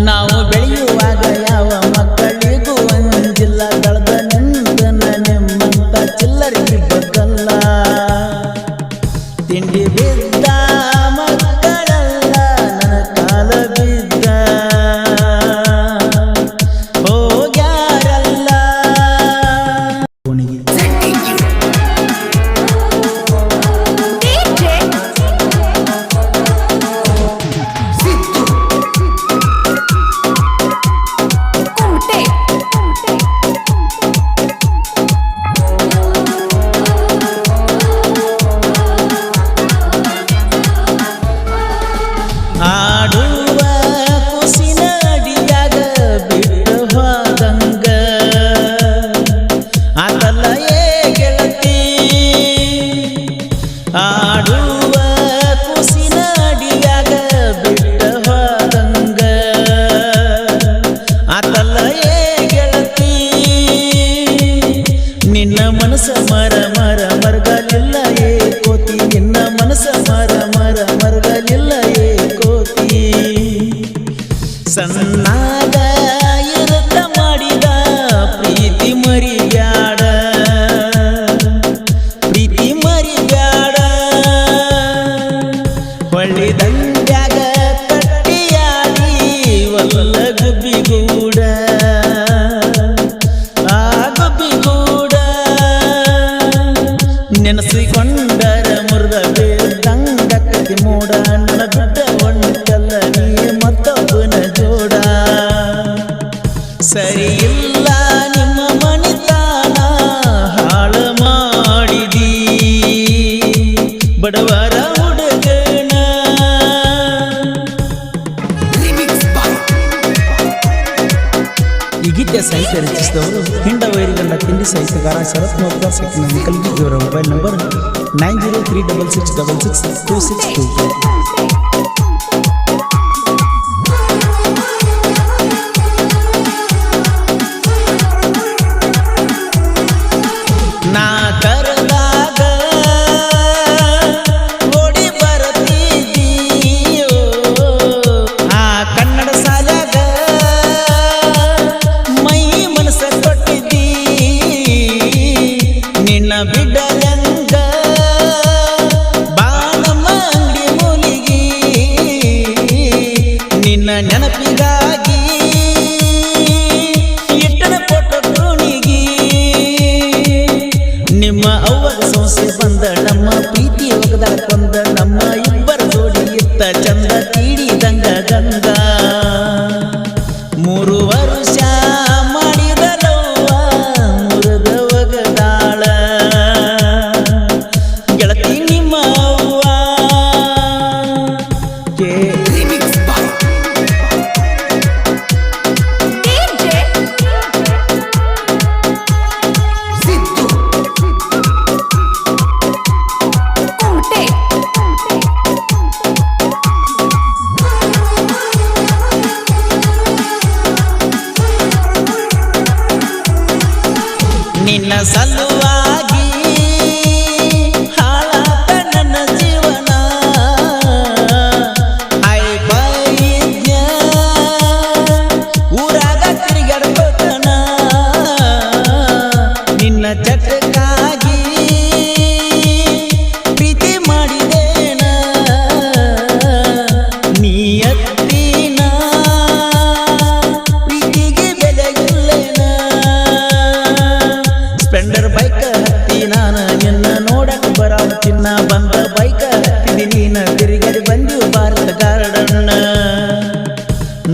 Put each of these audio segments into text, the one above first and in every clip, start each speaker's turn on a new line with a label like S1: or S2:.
S1: ನಾವು ಬೆಳೆ ಸರಿಯಿಲ್ಲ ನಿಮ್ಮ ಮನಿತಾನ ಹಾಳ ಮಾಡಿದಿ. ಬಡವರ ಹುಡುಗನ. ಈ ಗೀತೆ ಸಾಹಿತ್ಯ ರಚಿಸಿದವರು ಹಿಂಡ ವೈರಿಗಳ ತಿಂಡಿ ಸಾಹಿತ್ಯಗಾರ Sharath Mohan ಸಕ್ಕಿನ Kalaburagi mobile number nine zero three double six double six two six two ನಿಮ್ಮ ಅವ್ವ ಸೊಸೆ ಬಂದಳಮ್ಮ ಪ್ರೀತಿಯ ಒಗದ ಬಂದ ಸಲ್ಲೂ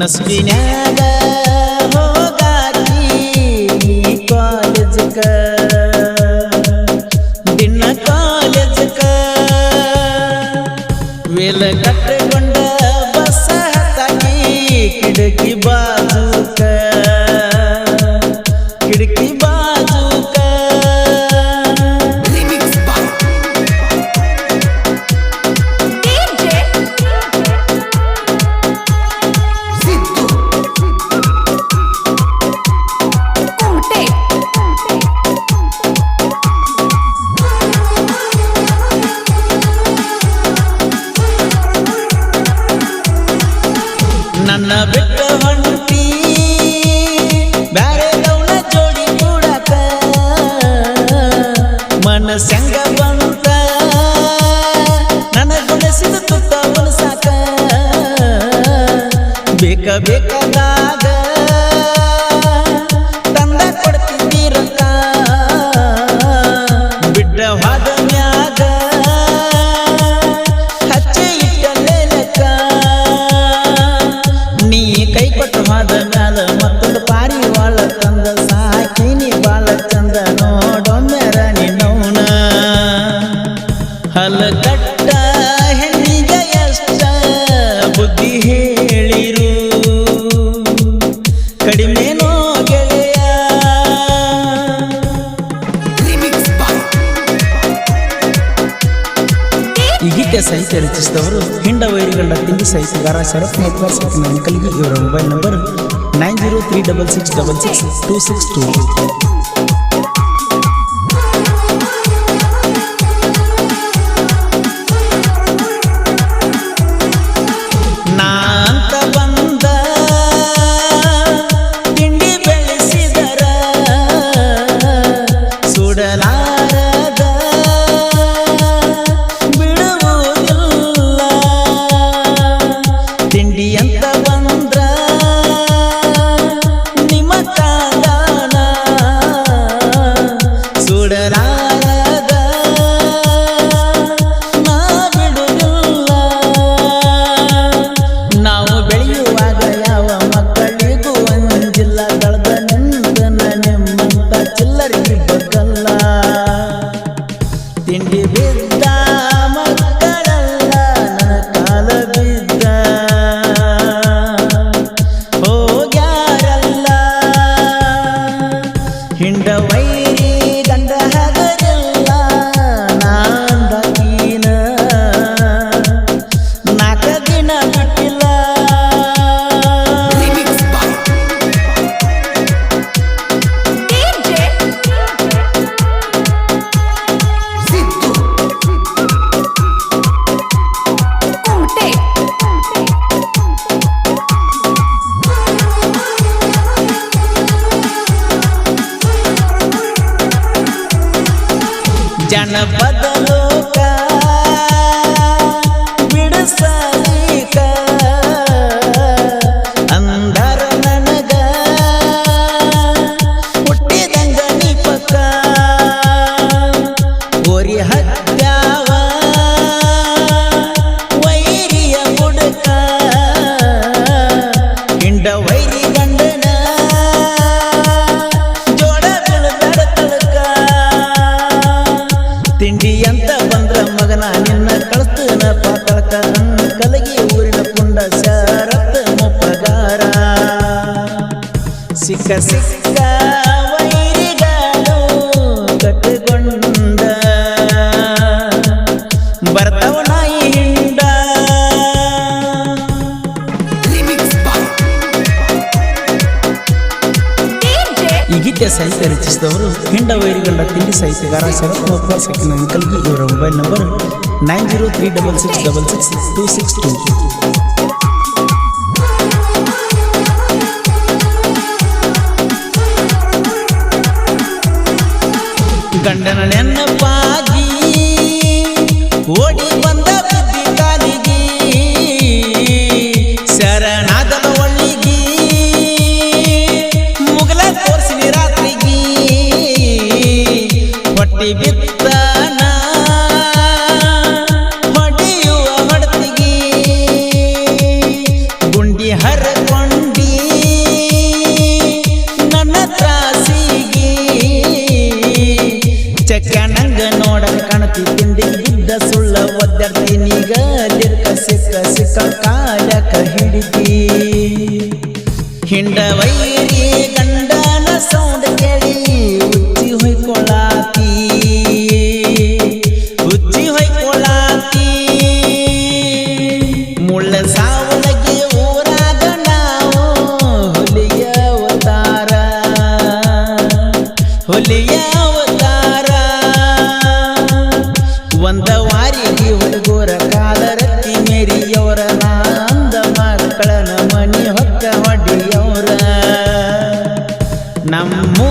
S1: نسبنا மத மேல ಸಾಹಿತ್ಯ ಸಾಹಿತ್ಯ ರಚಿಸಿದವರು ಹಿಂಡ ವೈರುಗಳ ತಿಂಡಿ ಸಾಹಿತ್ಯಗಾರ ಶರತ್ ನೆಟ್ವರ್ಕ್ ಸಕ್ಕಿನ ಅಂಕಲ್ಗೆ ಇವರ mobile number nine zero three double six double six two six two.
S2: বিদ্যা
S1: ಜನಪದ ಲೋಕ ಸಿಕ್ಕ ಬರ್ತಾವ ನಾಯಿ ಹಿಂಡ ಸಾಹಿತ್ಯ ರಚಿಸಿದವರು ಹಿಂಡ ವೈರಿಗಳ ತಿಂಡಿ ಸಾಹಿತ್ಯಗಾರ ಶರತ್ನಪ್ಪ ಸಕ್ಕಿನ ಅಂಕಲ್ಗೆ ಇವರ mobile number nine zero three double six double six two six two ಗಂಡನ ನೆನ್ನಪ್ಪಾಗಿ ಓಡಿ ಮನಿ ಹೊತ್ತ ಹೊಡಿಯವ್ರ ನಮ್ಮೂ